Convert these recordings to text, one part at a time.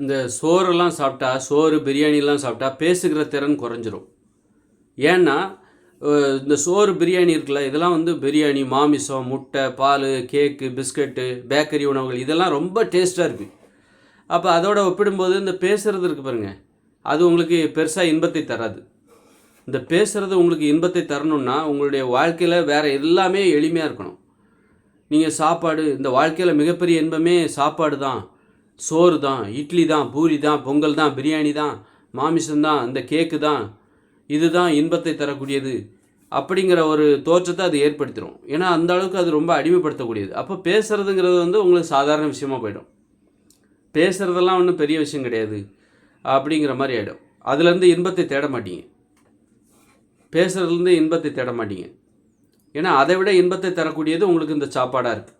இந்த சோறெல்லாம் சாப்பிட்டா சோறு பிரியாணிலாம் சாப்பிட்டா பேசுகிற திறன் குறைஞ்சிரும். ஏன்னா இந்த சோறு பிரியாணி இருக்குல்ல இதெல்லாம் வந்து பிரியாணி மாமிசம் முட்டை பால் கேக்கு பிஸ்கட்டு பேக்கரி உணவுகள் இதெல்லாம் ரொம்ப டேஸ்ட்டாக இருக்குது அப்போ அதோட ஒப்பிடும்போது இந்த பேசுகிறது இருக்கு பாருங்கள் அது உங்களுக்கு பெருசாக இன்பத்தை தராது. இந்த பேசுகிறது உங்களுக்கு இன்பத்தை தரணும்னா உங்களுடைய வாழ்க்கையில் வேறு எல்லாமே எளிமையாக இருக்கணும். நீங்கள் சாப்பாடு இந்த வாழ்க்கையில் மிகப்பெரிய இன்பமே சாப்பாடு தான். சோறு தான் இட்லி தான் பூரி தான் பொங்கல் தான் பிரியாணி தான் மாமிசம் தான் இந்த கேக்கு தான் இதுதான் இன்பத்தை தரக்கூடியது. அப்படிங்கிற ஒரு தோற்றத்தை அது ஏற்படுத்திடும் ஏன்னா அந்த அளவுக்கு அது ரொம்ப அடிமைப்படுத்தக்கூடியது. அப்போ பேசுகிறதுங்கிறது வந்து உங்களுக்கு சாதாரண விஷயமா போயிடும். பேசுகிறதெல்லாம் ஒன்றும் பெரிய விஷயம் கிடையாது. அப்படிங்கிற மாதிரி ஆகிடும் அதுலேருந்து இன்பத்தை தேட மாட்டீங்க. பேசுகிறதுலேருந்து இன்பத்தை தேட மாட்டீங்க. ஏன்னா அதை விட இன்பத்தை தரக்கூடியது உங்களுக்கு இந்த சாப்பாடாக இருக்குது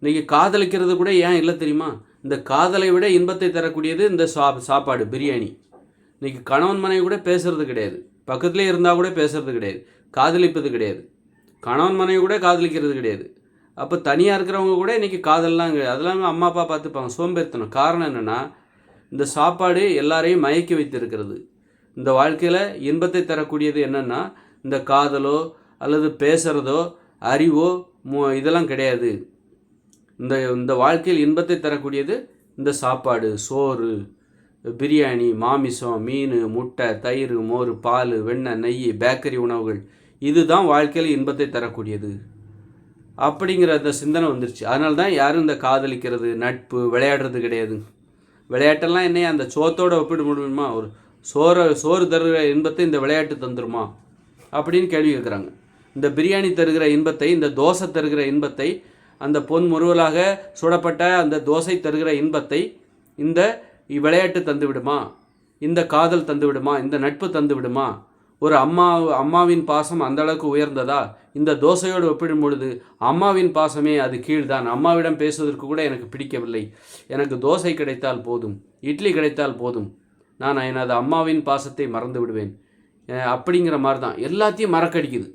இன்றைக்கி காதலிக்கிறது கூட ஏன் இல்லை தெரியுமா? இந்த காதலை விட இன்பத்தை தரக்கூடியது இந்த சா சாப்பாடு பிரியாணி. இன்றைக்கி கணவன் மனைவி கூட பேசுகிறது கிடையாது. பக்கத்துலேயே இருந்தால் கூட பேசுகிறது கிடையாது. காதலிப்பது கிடையாது. கணவன் மனைவி கூட காதலிக்கிறது கிடையாது. அப்போ தனியாக இருக்கிறவங்க கூட இன்றைக்கி காதல்லாம் கிடையாது. அதெல்லாம் அம்மா அப்பா பார்த்துப்பாங்க. சோம்பேறித்தனம். காரணம் என்னென்னா இந்த சாப்பாடு எல்லாரையும் மயக்கி வைத்திருக்கிறது. இந்த வாழ்க்கையில் இன்பத்தை தரக்கூடியது என்னென்னா இந்த காதலோ அல்லது பேசுகிறதோ அறிவோ மு- இதெல்லாம் கிடையாது. இந்த இந்த வாழ்க்கையில் இன்பத்தை தரக்கூடியது இந்த சாப்பாடு. சோறு பிரியாணி மாமிசம் மீன் முட்டை தயிர் மோர் பால் வெண்ணெய் நெய் பேக்கரி உணவுகள். இதுதான் வாழ்க்கையில் இன்பத்தை தரக்கூடியது. அப்படிங்கிற அந்த சிந்தனை வந்துருச்சு. அதனால தான் யாரும் இந்த காதலிக்கிறது நட்பு விளையாடுறது கிடையாது. விளையாட்டெல்லாம் என்ன அந்த சோத்தோடு ஒப்பிட முடியுமா? ஒரு சோற சோறு தருகிற இன்பத்தை இந்த விளையாட்டு தந்துருமா? அப்படின்னு கேள்வி கேட்குறாங்க. இந்த பிரியாணி தருகிற இன்பத்தை இந்த தோசை தருகிற இன்பத்தை அந்த பொன் முறுவலாக சுடப்பட்ட அந்த தோசை தருகிற இன்பத்தை இந்த விளையாட்டு தந்து விடுமா இந்த காதல் தந்து விடுமா இந்த நட்பு தந்து விடுமா ஒரு அம்மா அம்மாவின் பாசம் அந்த அளவுக்கு உயர்ந்ததா? இந்த தோசையோடு ஒப்பிடும் பொழுது அம்மாவின் பாசமே அது கீழ்தான். அம்மாவிடம் பேசுவதற்கு கூட எனக்கு பிடிக்கவில்லை. எனக்கு தோசை கிடைத்தால் போதும். இட்லி கிடைத்தால் போதும். நான் எனது அம்மாவின் பாசத்தை மறந்து விடுவேன் அப்படிங்கிற மாதிரி தான் எல்லாத்தையும் மறக்கடிக்குது.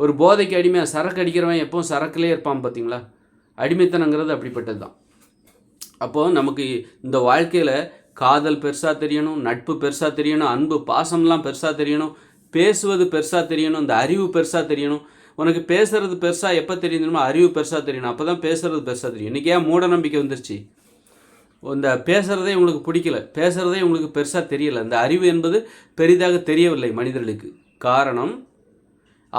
ஒரு போதைக்கு அடிமையாக சரக்கு அடிக்கிறவன் எப்பவும் சரக்குலே இருப்பான் பார்த்தீங்களா அடிமைத்தனங்கிறது அப்படிப்பட்டது தான் அப்போது நமக்கு இந்த வாழ்க்கையில் காதல் பெருசாக தெரியணும் நட்பு பெருசாக தெரியணும் அன்பு பாசம்லாம் பெருசாக தெரியணும் பேசுவது பெருசாக தெரியணும் இந்த அறிவு பெருசாக தெரியணும். உனக்கு பேசுறது பெருசாக எப்போ தெரியுதுமோ அறிவு பெருசாக தெரியணும். அப்போ தான் பேசுறது பெருசாக தெரியும். இன்றைக்கி ஏன் மூட நம்பிக்கை வந்துருச்சு? இந்த பேசுகிறதே உங்களுக்கு பிடிக்கல. பேசுகிறதே உங்களுக்கு பெருசாக தெரியல. இந்த அறிவு என்பது பெரிதாக தெரியவில்லை மனிதர்களுக்கு. காரணம்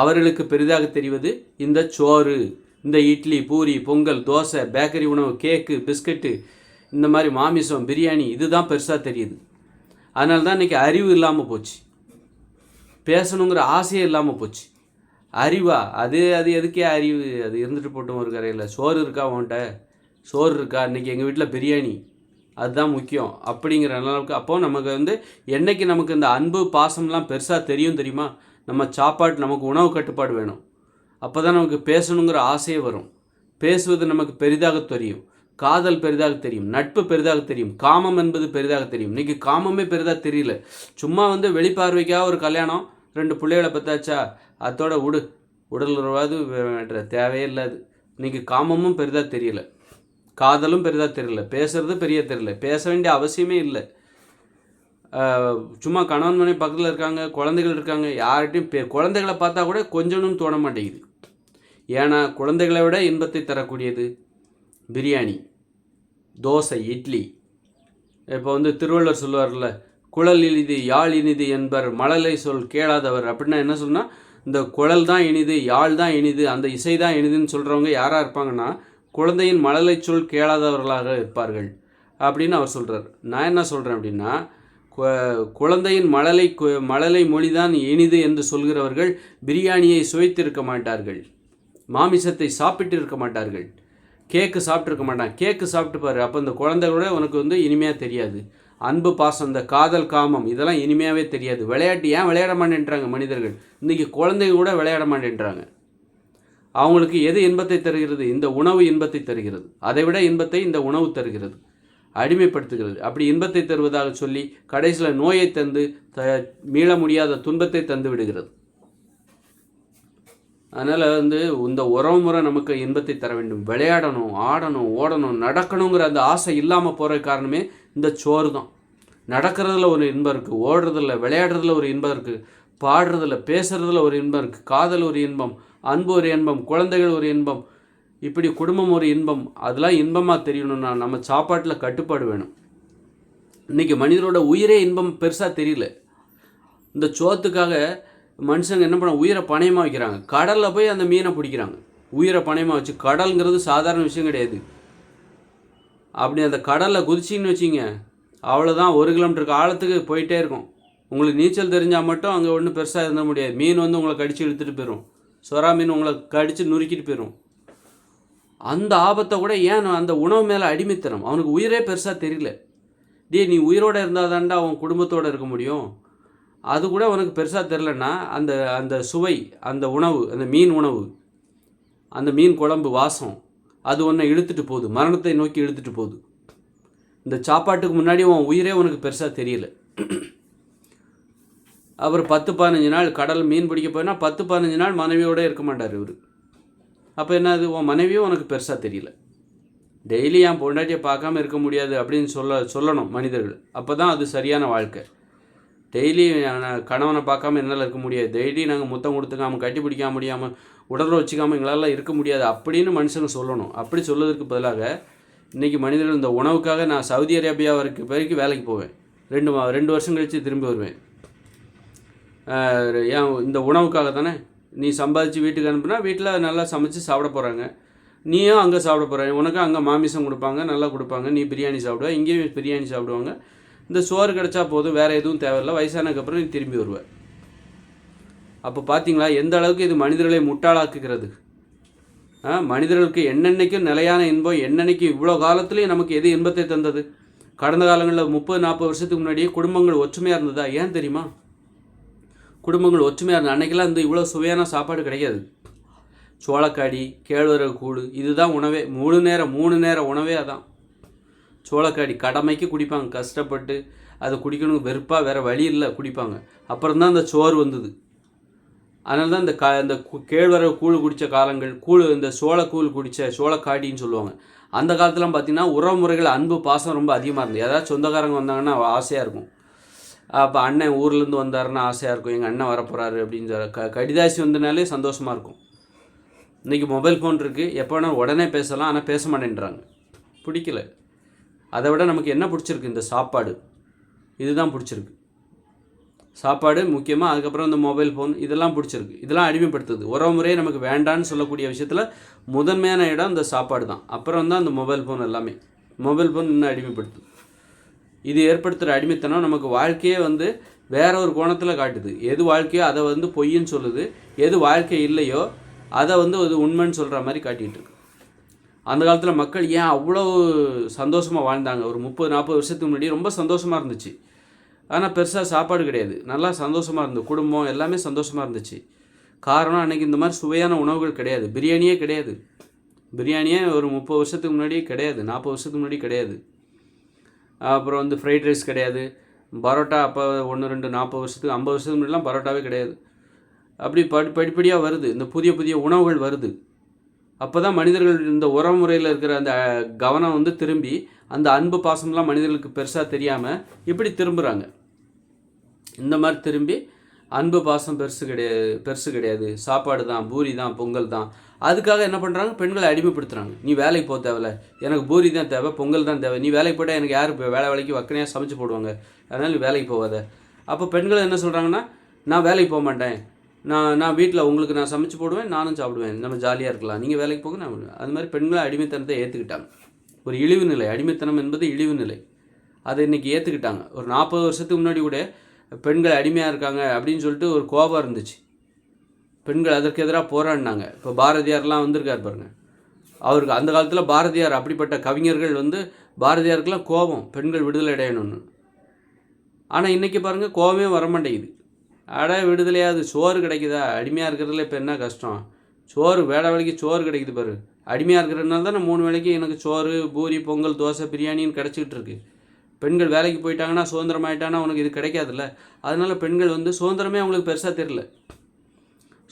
அவர்களுக்கு பெரிதாக தெரிவது இந்த சோறு இந்த இட்லி பூரி பொங்கல் தோசை பேக்கரி உணவு கேக்கு பிஸ்கட்டு இந்த மாதிரி மாமிசம் பிரியாணி இதுதான் பெருசாக தெரியுது. அதனால தான் இன்றைக்கி அறிவு இல்லாமல் போச்சு. பேசணுங்கிற ஆசையே இல்லாமல் போச்சு. அறிவா? அது அது எதுக்கே அறிவு? அது இருந்துட்டு போட்டோம் ஒரு கரையில். சோறு இருக்கா உன்கிட்ட? சோறு இருக்கா? இன்றைக்கி எங்கள் வீட்டில் பிரியாணி. அதுதான் முக்கியம். அப்படிங்கிற அளவுக்கு அப்போது நமக்கு வந்து என்னைக்கு நமக்கு இந்த அன்பு பாசம்லாம் பெருசாக தெரியும் தெரியுமா? நம்ம சாப்பாடு நமக்கு உணவு கட்டுப்பாடு வேணும். அப்போ தான் நமக்கு பேசணுங்கிற ஆசையே வரும். பேசுவது நமக்கு பெரிதாக தெரியும். காதல் பெரிதாக தெரியும். நட்பு பெரிதாக தெரியும். காமம் என்பது பெரிதாக தெரியும். இன்றைக்கி காமமே பெரிதாக தெரியல. சும்மா வந்து வெளிப்பார்வைக்காக ஒரு கல்யாணம் ரெண்டு பிள்ளைகளை பத்தாச்சா அதோட உடு உடல் உறவாது தேவையே இல்லாது. இன்னைக்கு காமமும் பெரிதாக தெரியல. காதலும் பெரிதாக தெரியல. பேசுறது பெரிய தெரியல. பேச வேண்டிய அவசியமே இல்லை. சும்மா கணவன் மனைவி பக்கத்தில் இருக்காங்க குழந்தைகள் இருக்காங்க யார்கிட்டையும் பே குழந்தைகளை பார்த்தா கூட கொஞ்சம்னு தோண மாட்டேங்குது. ஏன்னா குழந்தைகளை விட இன்பத்தை தரக்கூடியது பிரியாணி தோசை இட்லி. இப்போ வந்து திருவள்ளுவர் சொல்லுவார்ல குழல் இனிது யாழ் இனிது என்பர் மழலை சொல் கேளாதவர். அப்படின்னா என்ன சொன்னால் இந்த குழல் தான் இனிது யாழ் தான் இனிது அந்த இசை தான் இனிதுன்னு சொல்கிறவங்க யாராக இருப்பாங்கன்னா குழந்தையின் மழலை சொல் கேளாதவர்களாக இருப்பார்கள். அப்படின்னு அவர் சொல்கிறார் நான் என்ன சொல்கிறேன் அப்படின்னா குழந்தையின் மழலை கு- மழலை மொழிதான் இனிது என்று சொல்கிறவர்கள் பிரியாணியை சுவைத்திருக்க மாட்டார்கள். மாமிசத்தை சாப்பிட்டு இருக்க மாட்டார்கள். கேக்கு சாப்பிட்ருக்க மாட்டான் கேக்கு சாப்பிட்டு பாரு அப்போ இந்த குழந்தைகளோட உனக்கு வந்து இனிமையாக தெரியாது. அன்பு பாசம் இந்த காதல் காமம் இதெல்லாம் இனிமையாகவே தெரியாது. விளையாட்டு ஏன் விளையாட மாட்டேன்றாங்க மனிதர்கள்? இன்றைக்கி குழந்தைங்க கூட விளையாட மாட்டேன்றாங்க. அவங்களுக்கு எது இன்பத்தை தருகிறது? இந்த உணவு இன்பத்தை தருகிறது. அதை விட இன்பத்தை இந்த உணவு தருகிறது. அடிமைப்படுத்துகிறது. அப்படி இன்பத்தை தருவதாக சொல்லி கடைசியில் நோயை தந்து த மீள முடியாத துன்பத்தை தந்து விடுகிறது. அதனால் வந்து இந்த உறவு முறை நமக்கு இன்பத்தை தர வேண்டும். விளையாடணும் ஆடணும் ஓடணும் நடக்கணுங்கிற அந்த ஆசை இல்லாமல் போகிற காரணமே இந்த சோறு தான். நடக்கிறதுல ஒரு இன்பம் இருக்குது ஓடுறதில்ல விளையாடுறதுல ஒரு இன்பம் இருக்குது பாடுறதில் பேசுறதுல ஒரு இன்பம் இருக்குது காதல் ஒரு இன்பம் அன்பு ஒரு இன்பம் குழந்தைகள் ஒரு இன்பம் இப்படி குடும்பம் ஒரு இன்பம் அதெல்லாம் இன்பமாக தெரியணும்னா நம்ம சாப்பாட்டில் கட்டுப்பாடு வேணும். இன்றைக்கி மனிதரோட உயிரே இன்பம் பெருசாக தெரியல. இந்த சோத்துக்காக மனுஷங்க என்ன பண்ண உயிரை பணயமாக வைக்கிறாங்க. கடலில் போய் அந்த மீனை பிடிக்கிறாங்க. உயிரை பணயமாக வச்சு கடல்ங்கிறது சாதாரண விஷயம் கிடையாது. அப்படி அந்த கடலில் குதிச்சின்னு வச்சிங்க அவ்வளோதான் ஒரு கிலோமீட்டருக்கு ஆழத்துக்கு போயிட்டே இருக்கும். உங்களுக்கு நீச்சல் தெரிஞ்சால் மட்டும் அங்கே ஒன்றும் பெருசாக இருந்த முடியாது. மீன் வந்து உங்களை கடித்து இழுத்துட்டு போயிடும் சொரா மீன் உங்களை கடித்து நுறுக்கிட்டு போயிடும் அந்த ஆபத்தை கூட ஏன் அந்த உணவு மேலே அடிமைத்தனம்? அவனுக்கு உயிரே பெருசாக தெரியல. டேய் நீ உயிரோடு இருந்தால் தாண்டா அவன் குடும்பத்தோடு இருக்க முடியும். அது கூட உனக்கு பெருசாக தெரிலன்னா அந்த அந்த சுவை அந்த உணவு அந்த மீன் உணவு அந்த மீன் குழம்பு வாசம் அது உன்னை இழுத்துட்டு போகுது. மரணத்தை நோக்கி இழுத்துட்டு போகுது. இந்த சாப்பாட்டுக்கு முன்னாடி உன் உயிரே உனக்கு பெருசாக தெரியல. அவர் பத்து பதினஞ்சு நாள் கடல் மீன் பிடிக்க போயினா பத்து பதினஞ்சு நாள் மனைவியோடு இருக்க மாட்டார் இவர். அப்போ என்னது? உன் மனைவியும் உனக்கு பெருசாக தெரியல. டெய்லி என் பொண்டாட்டியை பார்க்காம இருக்க முடியாது அப்படின்னு சொல்ல சொல்லணும் மனிதர்கள். அப்போ தான் அது சரியான வாழ்க்கை. டெய்லி கணவனை பார்க்காம என்னால் இருக்க முடியாது. டெய்லி நாங்கள் முத்தம் கொடுத்துக்காமல் கட்டி பிடிக்காம முடியாமல் உடலை வச்சுக்காமல் எங்களால் இருக்க முடியாது அப்படின்னு மனுஷங்க சொல்லணும். அப்படி சொல்வதற்கு பதிலாக இன்றைக்கி மனிதர்கள் இந்த உணவுக்காக நான் சவுதி அரேபியா வரைக்கும் வரைக்கும் வேலைக்கு போவேன். ரெண்டு மா ரெண்டு வருஷம் கழித்து திரும்பி வருவேன். ஏன் இந்த உணவுக்காக தானே நீ சம்பாதிச்சு வீட்டுக்கு அனுப்புனா வீட்டில் நல்லா சமைச்சு சாப்பிட போகிறாங்க நீயும் அங்கே சாப்பிட போகிற உனக்கு அங்கே மாமிசம் கொடுப்பாங்க நல்லா கொடுப்பாங்க. நீ பிரியாணி சாப்பிடுவ. இங்கேயும் பிரியாணி சாப்பிடுவாங்க. இந்த சோறு கிடச்சா போதும் வேறு எதுவும் தேவையில்லை. வயசானதுக்கப்புறம் நீ திரும்பி வருவேன் அப்போ பார்த்தீங்களா எந்த அளவுக்கு இது மனிதர்களை முட்டாளாக்குகிறது? மனிதர்களுக்கு என்னென்னைக்கும் நிலையான இன்பம் என்னென்னைக்கும் இவ்வளோ காலத்துலேயும் நமக்கு எது இன்பத்தை தந்தது? கடந்த காலங்களில் முப்பது நாற்பது வருஷத்துக்கு முன்னாடியே குடும்பங்கள் ஒற்றுமையாக இருந்ததா? ஏன் தெரியுமா? குடும்பங்கள் ஒற்றுமையாக இருந்தது அன்றைக்கெல்லாம் இந்த இவ்வளோ சுவையான சாப்பாடு கிடைக்காது. சோளக்காடி கேழ்வரகு கூழ் இதுதான் உணவே. மூணு நேரம் மூணு நேரம் உணவே அதான். சோளக்காடி கடமைக்கு குடிப்பாங்க. கஷ்டப்பட்டு அதை குடிக்கணும். வெறுப்பாக வேறு வழி இல்லை குடிப்பாங்க. அப்புறம் தான் அந்த சோறு வந்தது. அதனால தான் இந்த க இந்த கேழ்வரகு கூழ் குடித்த காலங்கள் கூழ் இந்த சோளக்கூழ் குடித்த சோளக்காடின்னு சொல்லுவாங்க. அந்த காலத்துலாம் பார்த்திங்கன்னா உறவு முறைகள் அன்பு பாசம் ரொம்ப அதிகமாக இருந்தது. ஏதாவது சொந்தக்காரங்க வந்தாங்கன்னா ஆசையாக இருக்கும். அப்போ அண்ணன் ஊர்லேருந்து வந்தாருன்னா ஆசையாக இருக்கும். எங்கள் அண்ணன் வரப்போகிறாரு அப்படின்னு க கடிதாசி வந்தனாலே சந்தோஷமாக இருக்கும். இன்றைக்கி மொபைல் ஃபோன் இருக்குது எப்போ வேணால் உடனே பேசலாம். ஆனால் பேச மாட்டேன்றாங்க. பிடிக்கல. அதை விட நமக்கு என்ன பிடிச்சிருக்கு? இந்த சாப்பாடு. இதுதான் பிடிச்சிருக்கு. சாப்பாடு முக்கியமாக அதுக்கப்புறம் இந்த மொபைல் ஃபோன் இதெல்லாம் பிடிச்சிருக்கு. இதெல்லாம் அடிமைப்படுத்துது. உறவு முறையே நமக்கு வேண்டான்னு சொல்லக்கூடிய விஷயத்தில் முதன்மையான இடம் இந்த சாப்பாடு தான் அப்புறம் தான் அந்த மொபைல் ஃபோன் எல்லாமே. மொபைல் ஃபோன் இன்னும் அடிமைப்படுத்துது. இது ஏற்படுத்துகிற அடிமைத்தனம் நமக்கு வாழ்க்கையே வந்து வேற ஒரு கோணத்தில் காட்டுது. எது வாழ்க்கையோ அதை வந்து பொய்ன்னு சொல்லுது. எது வாழ்க்கை இல்லையோ அதை வந்து அது உண்மைன்னு சொல்கிற மாதிரி காட்டிகிட்டு இருக்கு. அந்த காலத்தில் மக்கள் ஏன் அவ்வளோ சந்தோஷமாக வாழ்ந்தாங்க? ஒரு முப்பது நாற்பது வருஷத்துக்கு முன்னாடி ரொம்ப சந்தோஷமாக இருந்துச்சு. ஆனால் பெருசாக சாப்பாடு கிடையாது. நல்லா சந்தோஷமாக இருந்தது. குடும்பம் எல்லாமே சந்தோஷமாக இருந்துச்சு. காரணம் அன்றைக்கி இந்த மாதிரி சுவையான உணவுகள் கிடையாது. பிரியாணியே கிடையாது. பிரியாணியே ஒரு முப்பது வருஷத்துக்கு முன்னாடியே கிடையாது. நாற்பது வருஷத்துக்கு முன்னாடி கிடையாது. அப்புறம் வந்து ஃப்ரைட் ரைஸ் கிடையாது. பரோட்டா அப்போ ஒன்று ரெண்டு நாற்பது வருஷத்துக்கு ஐம்பது வருஷத்துக்கு முன்னாடிலாம் பரோட்டாவே கிடையாது. அப்படி படி படிப்படியாக வருது. இந்த புதிய புதிய உணவுகள் வருது. அப்போ தான் மனிதர்கள் இந்த உறவுமுறையில் இருக்கிற அந்த கவனம் வந்து திரும்பி அந்த அன்பு பாசம்லாம் மனிதர்களுக்கு பெருசாக தெரியாமல் இப்படி திரும்புகிறாங்க இந்த மாதிரி திரும்பி அன்பு பாசம் பெருசு கிடையாது பெருசு கிடையாது. சாப்பாடு தான் பூரி தான் பொங்கல் தான். அதுக்காக என்ன பண்ணுறாங்க பெண்களை அடிமைப்படுத்துகிறாங்க நீ வேலைக்கு போக தேவையில்ல. எனக்கு பூரி தான் தேவை பொங்கல் தான் தேவை. நீ வேலைக்கு போட்டால் எனக்கு யார் இப்போ வேலை வேலைக்கு வக்கனையாக சமைச்சு போடுவாங்க. அதனால் நீ வேலைக்கு போகாத. அப்போ பெண்கள் என்ன சொல்கிறாங்கன்னா நான் வேலைக்கு போக மாட்டேன். நான் நான் வீட்டில் உங்களுக்கு நான் சமைச்சு போடுவேன் நானும் சாப்பிடுவேன். நம்ம ஜாலியாக இருக்கலாம். நீங்கள் வேலைக்கு போக நான் அது மாதிரி பெண்களை அடிமைத்தனத்தை ஏற்றுக்கிட்டாங்க ஒரு இழிவு நிலை. அடிமைத்தனம் என்பது இழிவு நிலை. அதை இன்றைக்கி ஏற்றுக்கிட்டாங்க ஒரு நாற்பது வருஷத்துக்கு முன்னாடி கூட பெண்கள் அடிமையாக இருக்காங்க அப்படின்னு சொல்லிட்டு ஒரு கோபம் இருந்துச்சு. பெண்கள் அதற்கு எதிராக போராடினாங்க. இப்போ பாரதியார்லாம் வந்திருக்கார் பாருங்கள் அவருக்கு அந்த காலத்தில் பாரதியார் அப்படிப்பட்ட கவிஞர்கள் வந்து பாரதியாருக்கெல்லாம் கோபம் பெண்கள் விடுதலை அடையணும்னு. ஆனால் இன்றைக்கி பாருங்கள் கோபமே வர மாட்டேங்குது அட விடுதலையாது சோறு கிடைக்குதா? அடிமையாக இருக்கிறதுல இப்போ என்ன கஷ்டம்? சோறு வேலை வேலைக்கு சோறு கிடைக்குது பாரு. அடிமையாக இருக்கிறதுனால தான் மூணு வேலைக்கு எனக்கு சோறு பூரி பொங்கல் தோசை பிரியாணின்னு கிடச்சிக்கிட்டு இருக்கு. பெண்கள் வேலைக்கு போயிட்டாங்கன்னா சுதந்திரமாயிட்டாங்கன்னா உனக்கு இது கிடைக்காதுல்ல. அதனால் பெண்கள் வந்து சுதந்திரமே அவங்களுக்கு பெருசாக தெரில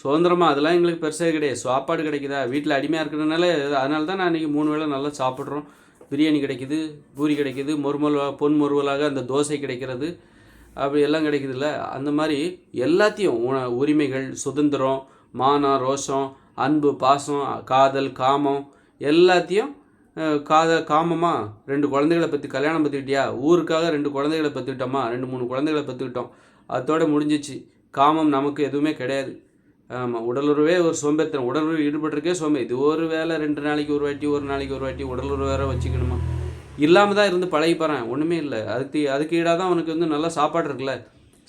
சுதந்திரமாக அதெல்லாம் எங்களுக்கு பெருசாக கிடையாது. சாப்பாடு கிடைக்குதா? வீட்டில் அடிமையாக இருக்கிறதுனால அதனால தான் நான் இன்றைக்கி மூணு வேளை நல்லா சாப்பிட்றோம். பிரியாணி கிடைக்குது பூரி கிடைக்குது மொறுமொருவா பொன் மொருவலாக அந்த தோசை கிடைக்கிறது அப்படி எல்லாம் கிடைக்குதுல்ல. அந்த மாதிரி எல்லாத்தையும் உரிமைகள் சுதந்திரம் மானம் ரோஷம் அன்பு பாசம் காதல் காமம் எல்லாத்தையும் காத காமமாக ரெண்டு குழந்தைகளை பற்றி கல்யாணம் பற்றிக்கிட்டியா ஊருக்காக ரெண்டு குழந்தைகளை பற்றிக்கிட்டோமா ரெண்டு மூணு குழந்தைகளை பற்றிக்கிட்டோம் அதோட முடிஞ்சிச்சு. காமம் நமக்கு எதுவுமே கிடையாது. ஆமாம் உடலுறவே ஒரு சோம்பேறித்தனம். உடலுறவு ஈடுபட்டிருக்கே சோம்பே. இது ஒரு வேலை ரெண்டு நாளைக்கு ஒரு வாட்டி ஒரு நாளைக்கு ஒரு வாட்டி உடலுறவு வேற வச்சுக்கணுமா? இல்லாமல் தான் இருந்து பழகி போகிறேன் ஒன்றுமே இல்லை. அதுக்கு அதுக்கு ஈடாக தான் அவனுக்கு வந்து நல்ல சாப்பாடு இருக்குல்ல?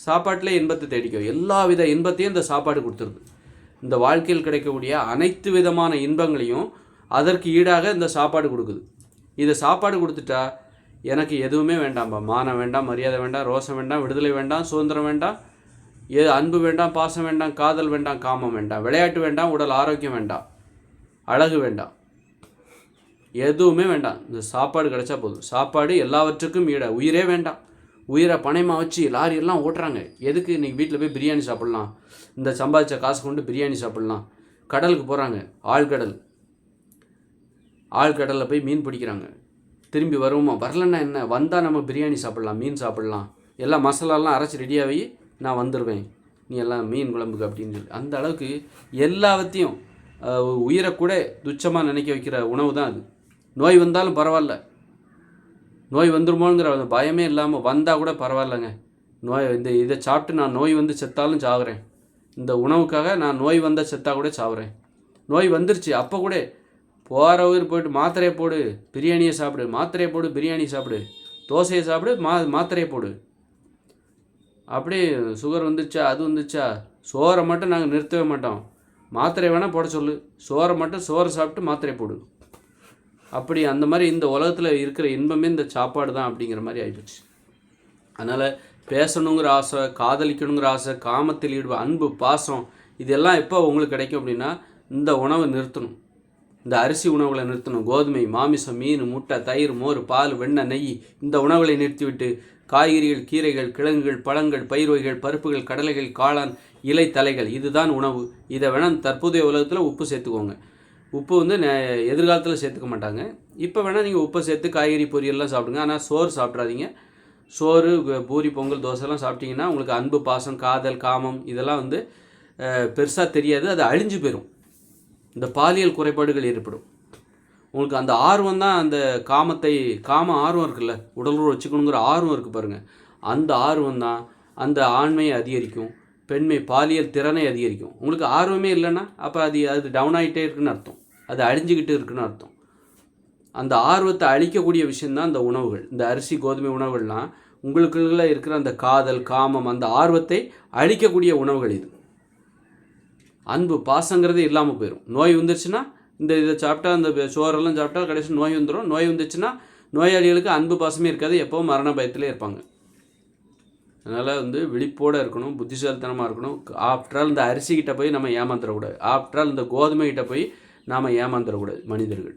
சாப்பாட்டில் இன்பத்தை தேடிக்கும் எல்லா வித இன்பத்தையும் இந்த சாப்பாடு கொடுத்துருது. இந்த வாழ்க்கையில் கிடைக்கக்கூடிய அனைத்து விதமான இன்பங்களையும் அதற்கு ஈடாக இந்த சாப்பாடு கொடுக்குது. இதை சாப்பாடு கொடுத்துட்டா எனக்கு எதுவுமே வேண்டாம்பா மானம் வேண்டாம் மரியாதை வேண்டாம் ரோசம் வேண்டாம் விடுதலை வேண்டாம் சுதந்திரம் வேண்டாம் எது அன்பு வேண்டாம் பாசம் வேண்டாம் காதல் வேண்டாம் காமம் வேண்டாம் விளையாட்டு வேண்டாம் உடல் ஆரோக்கியம் வேண்டாம் அழகு வேண்டாம். எதுவுமே வேண்டாம். இந்த சாப்பாடு கிடைச்சா போதும். சாப்பாடு எல்லாவற்றுக்கும் ஈட. உயிரே வேண்டாம். உயிரை பணயமாக வச்சு லாரியெல்லாம் ஓட்டுறாங்க. எதுக்கு இன்றைக்கி வீட்டில் போய் பிரியாணி சாப்பிட்லாம்? இந்த சம்பாதிச்ச காசு கொண்டு பிரியாணி சாப்பிட்லாம். கடலுக்கு போகிறாங்க ஆழ்கடல். ஆழ்கடலில் போய் மீன் பிடிக்கிறாங்க. திரும்பி வருவோமா? வரலன்னா என்ன? வந்தால் நம்ம பிரியாணி சாப்பிட்லாம் மீன் சாப்பிட்லாம். எல்லாம் மசாலாலாம் அரைச்சி ரெடியாகி நான் வந்துடுவேன் நீ எல்லாம் மீன் குழம்புக்கு அப்படின்னு சொல்லி. அந்த அளவுக்கு எல்லாவற்றையும் உயிரை கூட துச்சமாக நினைக்க வைக்கிற உணவு தான் அது. நோய் வந்தாலும் பரவாயில்ல. நோய் வந்துருமோங்கிற அந்த பயமே இல்லாமல் வந்தால் கூட பரவாயில்லைங்க. நோய் இந்த இதை சாப்பிட்டு நான் நோய் வந்து செத்தாலும் சாகுறேன். இந்த உணவுக்காக நான் நோய் வந்தால் செத்தா கூட சாகுறேன். நோய் வந்துருச்சு அப்போ கூட போகிற உயிர் போயிட்டு மாத்திரையை போடு பிரியாணியை சாப்பிடு மாத்திரையை போடு பிரியாணி சாப்பிடு தோசையை சாப்பிடு மா மாத்திரையை போடு. அப்படி சுகர் வந்துச்சா அது வந்துச்சா சோறை மட்டும் நாங்கள் நிறுத்தவே மாட்டோம். மாத்திரை வேணால் போட சொல்லு. சோறை மட்டும் சோறை சாப்பிட்டு மாத்திரை போடு. அப்படி அந்த மாதிரி இந்த உலகத்தில் இருக்கிற இன்பமே இந்த சாப்பாடு தான் அப்படிங்கிற மாதிரி ஆகிப்போச்சு அதனால் பேசணுங்கிற ஆசை காதலிக்கணுங்கிற ஆசை காமத்தில் ஈடுபா அன்பு பாசம் இதெல்லாம் எப்போ உங்களுக்கு கிடைக்கும் அப்படின்னா இந்த உணவை நிறுத்தணும். இந்த அரிசி உணவுகளை நிறுத்தணும். கோதுமை மாமிசம் மீன் முட்டை தயிர் மோர் பால் வெண்ணெய் நெய் இந்த உணவுகளை நிறுத்திவிட்டு காய்கறிகள் கீரைகள் கிழங்குகள் பழங்கள் பயிர் வகைகள் பருப்புகள் கடலைகள் காளான் இலை தலைகள் இதுதான் உணவு. இதை வேணால் தற்போதைய உலகத்தில் உப்பு சேர்த்துக்கோங்க. உப்பு வந்து எதிர்காலத்தில் சேர்த்துக்க மாட்டாங்க. இப்போ வேணால் நீங்கள் உப்பை சேர்த்து காய்கறி பொரியல்லாம் சாப்பிடுங்க. ஆனால் சோறு சாப்பிட்றாதீங்க சோறு பூரி பொங்கல் தோசைலாம் சாப்பிட்டிங்கன்னா உங்களுக்கு அன்பு பாசம் காதல் காமம் இதெல்லாம் வந்து பெருசாக தெரியாது. அது அழிஞ்சு போயிடும் இந்த பாலியல் குறைபாடுகள் ஏற்படும். உங்களுக்கு அந்த ஆர்வம் தான் அந்த காமத்தை காம ஆர்வம் இருக்குல்ல உடலுறவு வச்சுக்கணுங்கிற ஆர்வம் இருக்குது பாருங்கள் அந்த ஆர்வம் தான் அந்த ஆண்மையை அதிகரிக்கும் பெண்மை பாலியல் திறனை அதிகரிக்கும். உங்களுக்கு ஆர்வமே இல்லைன்னா அப்போ அது அது டவுன் ஆகிட்டே இருக்குன்னு அர்த்தம். அது அழிஞ்சிக்கிட்டு இருக்குன்னு அர்த்தம். அந்த ஆர்வத்தை அழிக்கக்கூடிய விஷயந்தான் இந்த உணவுகள். இந்த அரிசி கோதுமை உணவுகள்லாம் உங்களுக்குள்ள இருக்கிற அந்த காதல் காமம் அந்த ஆர்வத்தை அழிக்கக்கூடிய உணவுகள் இது. அன்பு பாசங்கிறது இல்லாமல் போயிடும் நோய் வந்துருச்சுன்னா இந்த இதை சாப்பிட்டா அந்த சோறெல்லாம் சாப்பிட்டா கடைசி நோய் வந்துடும் நோய் வந்துச்சுன்னா நோயாளிகளுக்கு அன்பு பாசமே இருக்காது. எப்போவும் மரண பயத்திலே இருப்பாங்க. அதனால் வந்து விழிப்போடு இருக்கணும் புத்திசாலித்தனமாக இருக்கணும். ஆஃப்டரால் இந்த அரிசிக்கிட்ட போய் நம்ம ஏமாந்துடக்கூடாது ஆஃப்டரால் இந்த கோதுமைக்கிட்ட போய் நாம் ஏமாந்துடக்கூடாது மனிதர்கள்.